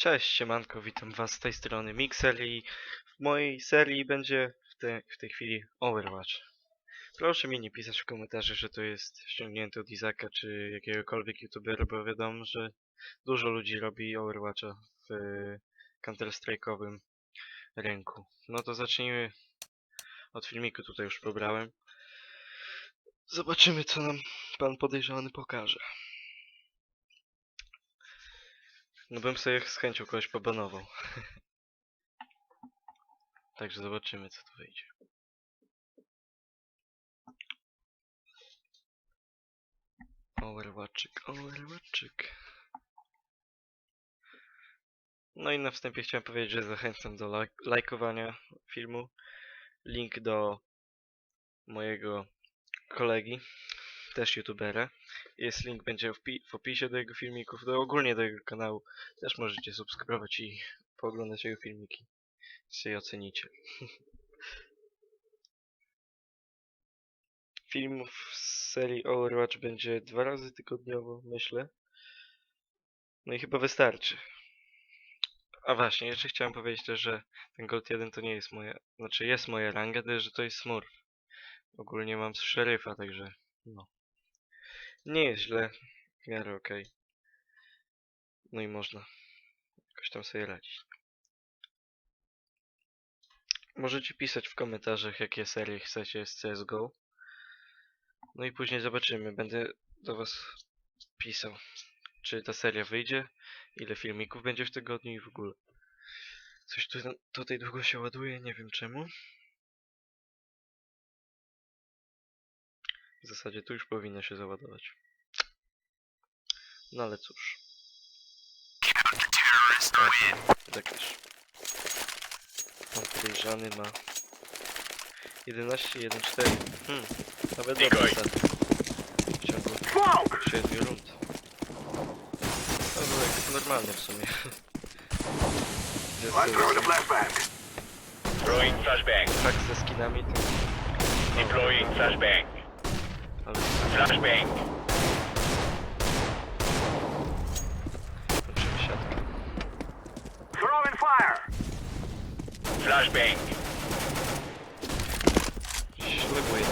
Cześć, siemanko, witam was z tej strony Mixer i w mojej serii będzie w, te, w tej chwili Overwatch. Proszę mi nie pisać w komentarzach, że to jest ściągnięte od Izaka czy jakiegokolwiek youtubera, bo wiadomo, że dużo ludzi robi Overwatcha w Counter-Strike'owym rynku. No to zacznijmy od filmiku, tutaj już pobrałem. Zobaczymy co nam pan podejrzany pokaże. No bym sobie z chęcią kogoś pobanował. Także zobaczymy co tu wyjdzie. Overwatczyk, Overwatczyk. No i na wstępie chciałem powiedzieć, że zachęcam do laj lajkowania filmu. Link do mojego kolegi, też youtubera. Jest link będzie w, pi- w opisie do jego filmików, do ogólnie do jego kanału. Też możecie subskrybować i pooglądać jego filmiki. Jeśli ocenicie. Film w serii Overwatch będzie dwa razy tygodniowo, myślę. No i chyba wystarczy. A właśnie, jeszcze chciałem powiedzieć też, że ten Gold 1 to nie jest moja, znaczy jest moja ranga, ale że to jest Smurf. Ogólnie mam z szeryfa, także no. Nie jest źle, w miarę okej. No i można jakoś tam sobie radzić. Możecie pisać w komentarzach, jakie serie chcecie z CSGO. No i później zobaczymy. Będę do Was pisał, czy ta seria wyjdzie, ile filmików będzie w tygodniu i w ogóle. Coś tu, tutaj długo się ładuje, nie wiem czemu. W zasadzie tu już powinno się załadować. No ale cóż. Tak też. Pan podejrzany ma 11, 1, 4. Hmm, nawet dobry start. W ciągu 7 rund. No to tak normalne w sumie. Tak ze skinami to... Deploying flashbang. Flashbang. kończymy siatkę. Throwing fire. Flashbang. Ślubuje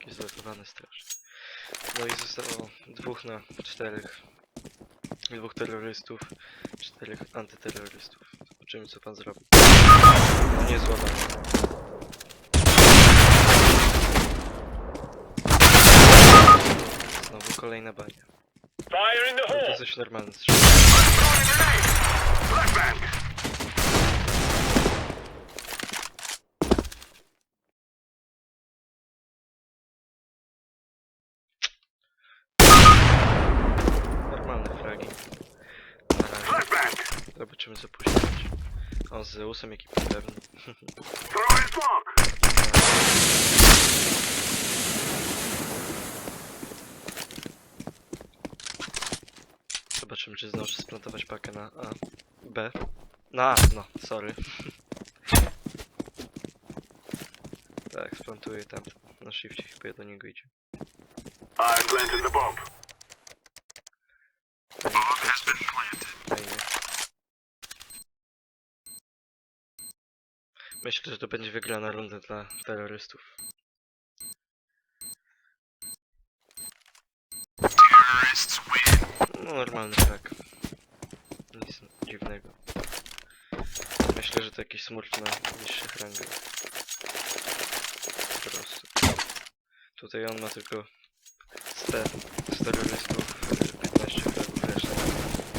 Jakie zlepowane strasznie. No i zostało dwóch na czterech. Dwóch terrorystów, czterech antyterrorystów. Zobaczymy co pan zrobi. No nie złamany. Kolejna bania. Fire in the to hole. coś normalne strzał. Normalne fragi. Na razie. Zobaczymy co później będzie. O, z Zeusem jaki pewny. Throwing smoke. Zobaczymy, czy zdąży splantować pakę na A. B. Na A, no, sorry. tak, splantuję tam. Na shifcie chyba do niego idzie. I'm planting the bomb. Fajnie. Myślę, że to będzie wygrana runda dla terrorystów. No normalny tak. Nic dziwnego. Myślę, że to jakiś smurf na niższych rangach. Po prostu. Tutaj on ma tylko 100, 100 terrorystów, 15 fragów, reszta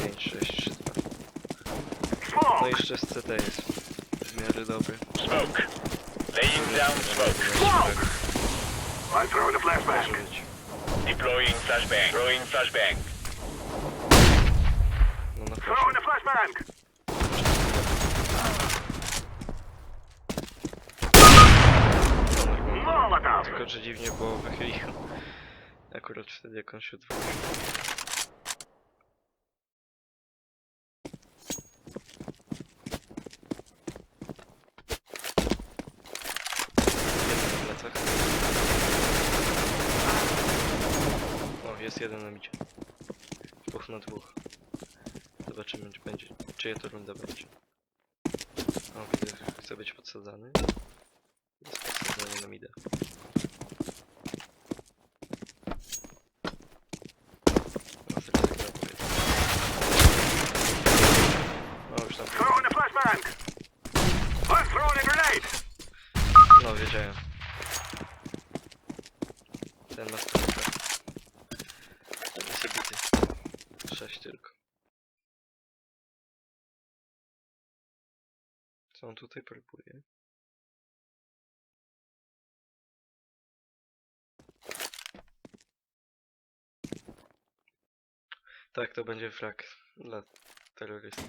5, 6, 3, 2. No i jeszcze z CT jest w miarę dobry. Smoke. Laying down smoke. Smoke. I'm throwing a flashbang. Deploying flashbang. Throwing flashbang. Throwing a flashbang. Molotov. Tylko, że dziwnie było wychylił. Akurat wtedy jak on się odwrócił. Jeden na micie. dwóch na dwóch. Zobaczymy, czy będzie, czyja to runda będzie. O, widzę, chce być podsadzany. Jest podsadzany na mida. O, zaraz gra powiedz. O, już tam. Throwing a flashbang. I'm throwing a grenade. No, wiedziałem. Ten ma stronę. Ten jest obity. Sześć tylko. Co tutaj? Tak, to będzie frak dla terrorystów.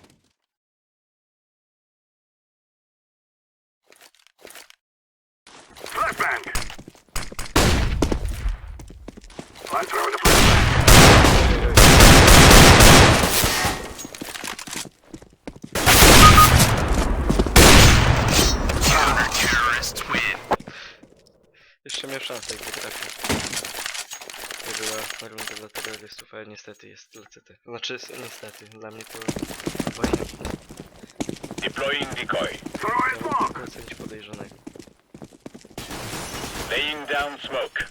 Flashbang. Flashbang. Jeszcze miał szansę, gdyby tak nie była runda dla terrorystów, ale niestety jest dla CT. Znaczy, niestety, dla mnie to obojętne. Deploying decoy. Throwing smoke. ocenić podejrzanego. Laying down smoke.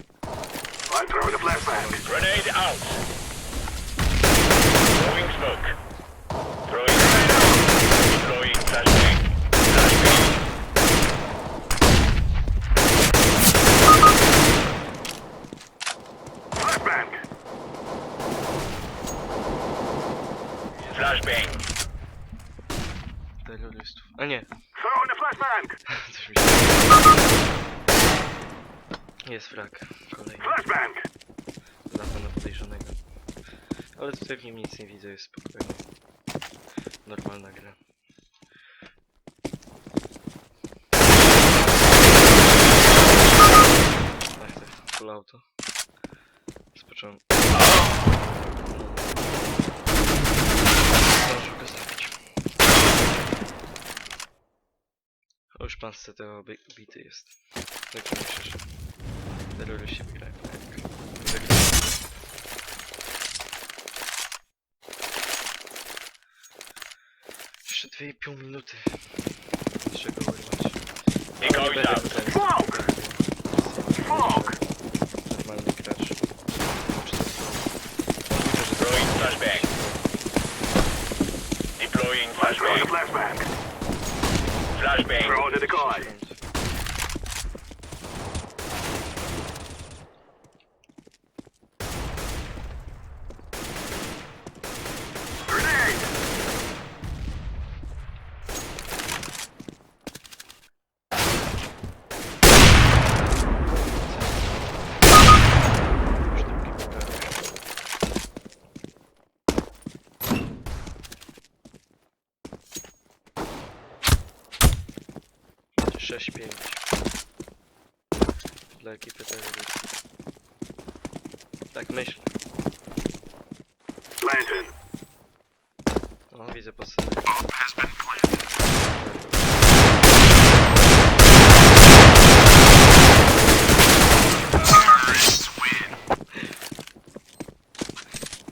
I'm throwing a flashbang. Grenade out. Throwing smoke. Throwing grenade out. Deploying flashbang. Flashbang. Flashbang. Flashbang. Terrorystów. A nie, Throwing a flashbang. coś mi się... Jest frak. Kolejny. Flashbang. Dla pana podejrzanego. Ale tutaj w nim nic nie widzę, jest spokojnie. Normalna gra. Ach, tak, full auto. Z początku. Zdążył go zabić. Już pan z CTO bi- bity jest. Tak myślę, że There will ship right back. To the Jeszcze 2,5 minuty. Trzeba urwać. Nie goes będę out. tutaj. Smoke! Smoke! Normalny gracz. Czy to są? Widzę, że to Throwing flashbang. Deploying Throwing flashbang. flashbang. Flashbang. Throw under the car. 6, 5. Dla ekipy terrorystów. Tak myślę. Planted. O, widzę po sobie.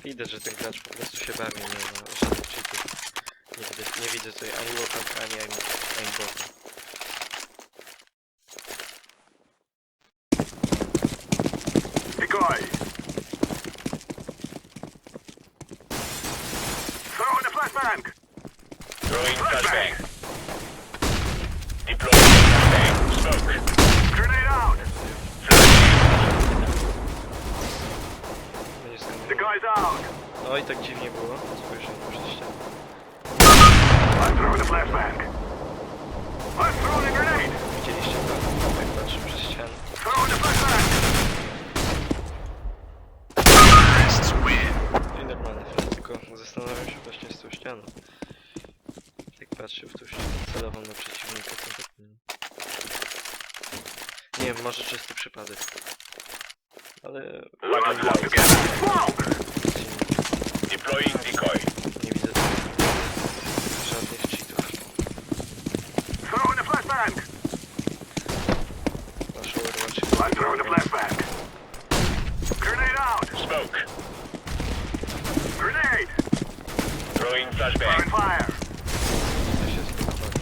Widać, że ten gracz po prostu się bawi, nie ma żadnych cheatów. Nie widzę, tutaj ani łopat, ani aim, aimbota. No i tak dziwnie było. Spojrzenie przez ścianę. Widzieliście to? Jak patrzę przez ścianę. I normalny film, tylko zastanawiam się właśnie z tą ścianą. Jak patrzę w tą ścianę celową na przeciwnika, to tak nie... Nie wiem, może czysty przypadek. Ale... Deploying decoy. Nie widzę żadnych cheatów. Throwing a flashbang. Nasz Overwatch I'm throwing a flashbang. Grenade out. Smoke. Grenade. Throwing Throwing flashbang. fire. To się spróbować.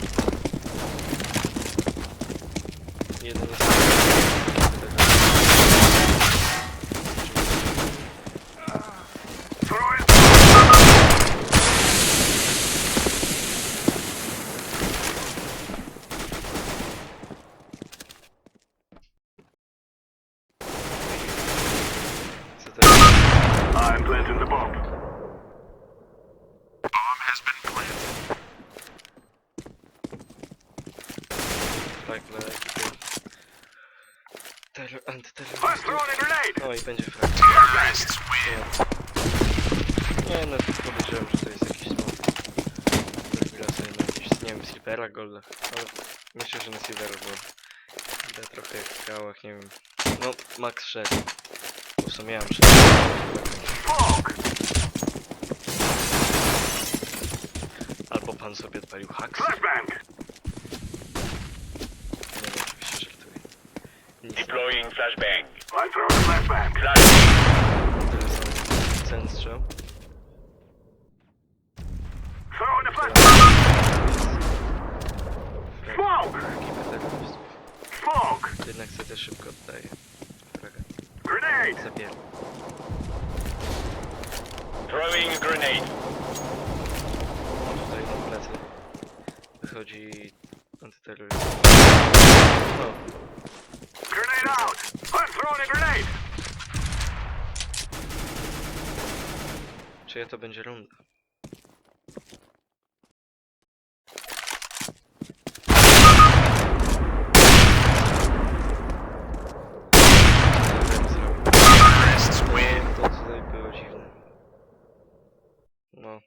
Jeden jest... Throwing Co teraz? I'm planting the bomb. Tak, na ekipie. Terror, antyterrorystów. będzie frag. Nie. nie no, że to jest jakiś smok. Gra sobie na jakimś, nie wiem, Silvera Goldach. Ale myślę, że na Silvera, bo idę trochę w skałach, nie wiem. No, max 6. Po sumie miałem 6. Smoke. Albo pan sobie odpalił haks. Flashbang. Nie no, oczywiście żartuję. Nic nie. Deploying flashbang. I'm throwing a flashbang. Flashbang. Są cen strzał. A flashbang. Smoke. terrorystów. Smoke. Jednak CT szybko oddaje. Fraga. Grenade. Zabiera. Throwing grenade. A tutaj na plecy No, Grenade out. I'm throwing a grenade. czyja to będzie runda? To tutaj było dziwne. No.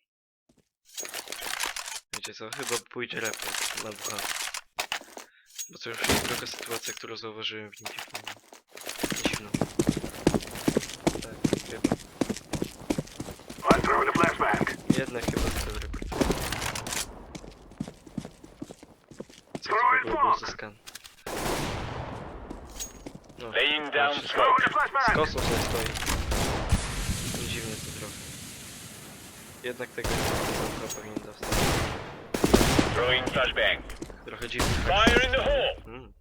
Wiecie co? Chyba pójdzie report na dwa. Bo to już jest druga sytuacja, którą zauważyłem w dziwną. Dziwną. Tak, chyba. Jednak chyba to report. Co to Throwing w ogóle był smoke. za skan? No, Laying down smoke. Z kosą sobie stoi. Dziwnie to trochę. Jednak tego nie powinien dostać. Throwing flashbang. Trochę dziwnie. Fire in the hole. Mm,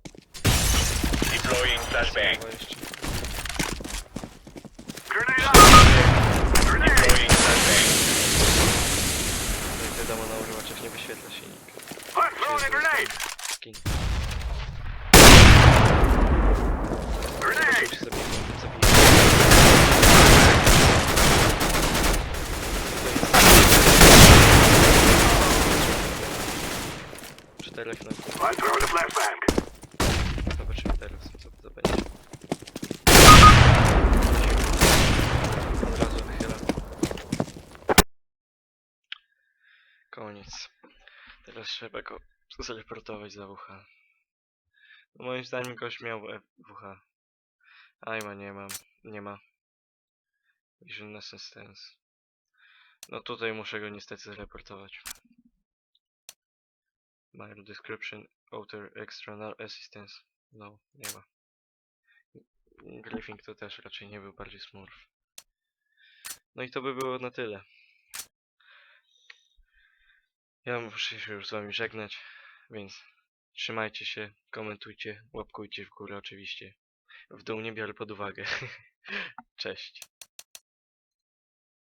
Deploying flashbang. Grenade out. Grenade. Deploying flashbang. No i wiadomo, na urywaczach nie wyświetla się nikt. I'm throwing a. Grenade. Już zabiję, zabiję. Czterech na I'm throwing a flashbang. Zobaczymy teraz, co to będzie. Od razu wychyla. Koniec. Teraz trzeba go zreportować za WH. No moim zdaniem gość miał e- WH. Ajma nie mam. Nie ma. Vision Assistance. No tutaj muszę go niestety zreportować. My description, outer external assistance. No, nie ma. Griffing to też raczej nie był bardziej smurf. No i to by było na tyle. Ja muszę się już z wami żegnać, więc trzymajcie się, komentujcie, łapkujcie w górę oczywiście. W dół nie biorę pod uwagę. Cześć.